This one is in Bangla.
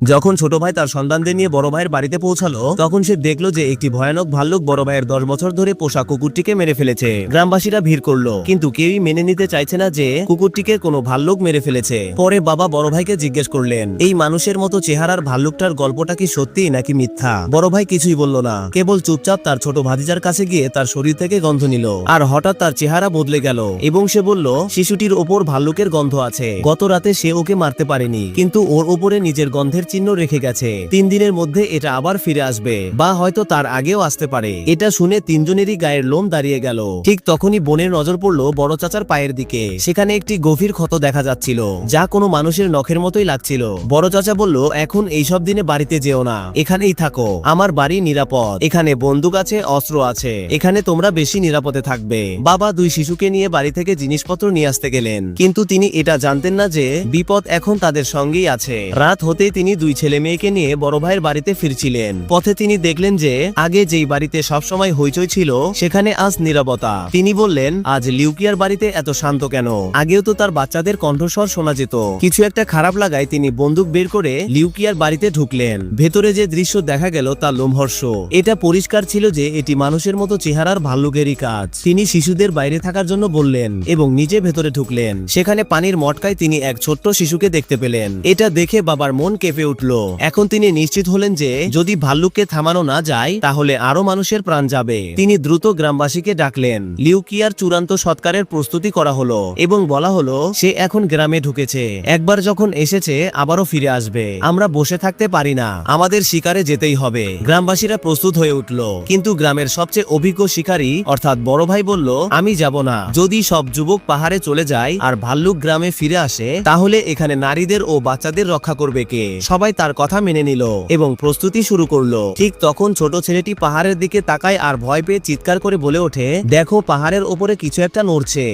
যখন ছোট ভাই তার সন্তানদের নিয়ে বড় ভাইয়ের বাড়িতে পৌঁছালো, তখন সে দেখল যে একটি ভয়ানক ভাল্লুক বড় ভাইয়ের দশ বছর ধরে পোষা কুকুরটিকে মেরে ফেলেছে। গ্রামবাসীরা ভিড় করল, কিন্তু কেউই মেনে নিতে চাইছে না যে কুকুরটিকে কোনো ভাল্লুক মেরে ফেলেছে। পরে বাবা বড় ভাইকে জিজ্ঞেস করলেন, এই মানুষের মতো চেহারার ভাল্লুকটার গল্পটা কি সত্যি নাকি মিথ্যা? বড় ভাই কিছুই বলল না, কেবল চুপচাপ তার ছোট ভাতিজার কাছে গিয়ে তার শরীর থেকে গন্ধ নিল। আর হঠাৎ তার চেহারা বদলে গেল, এবং সে বলল, শিশুটির ওপর ভাল্লুকের গন্ধ আছে। গত রাতে সে ওকে মারতে পারেনি, কিন্তু ওর ওপরে নিজের গন্ধের চিহ্ন রেখে গেছে। তিন দিনের মধ্যে এটা আবার ফিরে আসবে। বা হয়তো তার আগেও আসতে পারে। এটা শুনে তিনজনেরই গায়ের লোম দাঁড়িয়ে গেল। ঠিক তখনই বোনের নজর পড়ল বড় চাচার পায়ের দিকে। সেখানে একটি গভীর ক্ষত দেখা যাচ্ছিল, যা কোনো মানুষের নখের মতোই লাগছিল। বড় চাচা বলল, এখন এইসব দিনে বাড়িতে যেও না। এখানেই থাকো। আমার বাড়ি নিরাপদ। এখানে বন্দুক আছে, অস্ত্র আছে। এখানে তোমরা বেশি নিরাপদে থাকবে। বাবা দুই শিশুকে নিয়ে বাড়ি থেকে জিনিসপত্র নিয়ে আসতে গেলেন। কিন্তু তিনি এটা জানতেন না যে বিপদ এখন তাদের সঙ্গেই আছে। রাত হতেই তিনি দুই ছেলে মেয়েকে নিয়ে বড় ভাইয়ের বাড়িতে ফিরছিলেন। পথে তিনি দেখলেন যে, আগে যেই বাড়িতে সবসময় হইচই ছিল, সেখানে আজ নীরবতা। তিনি বললেন, আজ লিউকিয়ার বাড়িতে এত শান্ত কেন? আগেও তো তার বাচ্চাদের কণ্ঠস্বর শোনা যেত। কিছু একটা খারাপ লাগায় তিনি বন্দুক বের করে লিউকিয়ার বাড়িতে ঢুকলেন। ভেতরে যে দৃশ্য দেখা গেল, তা লোমহর্ষ। এটা পরিষ্কার ছিল যে, এটি মানুষের মতো চেহারার ভাল্লুকেরই কাজ। তিনি শিশুদের বাইরে থাকার জন্য বললেন এবং নিজে ভেতরে ঢুকলেন। সেখানে পানির মটকায় তিনি এক ছোট্ট শিশুকে দেখতে পেলেন। এটা দেখে বাবার মন কেঁপে উঠল। এখন তিনি নিশ্চিত হলেন যে, যদি ভাল্লুককে থামানো না যায়, তাহলে আরও মানুষের প্রাণ যাবে। তিনি দ্রুত গ্রামবাসীকে ডাকলেন। লিউকিয়ার চূড়ান্ত সৎকারের প্রস্তুতি করা হলো এবং বলা হলো, সে এখন গ্রামে ঢুকেছে। একবার যখন এসেছে, আবারও ফিরে আসবে। আমরা বসে থাকতে পারি না। আমাদের শিকারে যেতেই হবে। গ্রামবাসীরা প্রস্তুত হয়ে উঠল। কিন্তু গ্রামের সবচেয়ে অভিজ্ঞ শিকারী, অর্থাৎ বড় ভাই বলল, আমি যাব না। যদি সব যুবক পাহাড়ে চলে যায় আর ভাল্লুক গ্রামে ফিরে আসে, তাহলে এখানে নারীদের ও বাচ্চাদের রক্ষা করবে কে? সবাই তার কথা মেনে নিল এবং প্রস্তুতি শুরু করল। ঠিক তখন ছোট ছেলেটি পাহাড়ের দিকে তাকায় আর ভয় পেয়ে চিৎকার করে বলে ওঠে, দেখো, পাহাড়ের ওপরে কিছু একটা নড়ছে।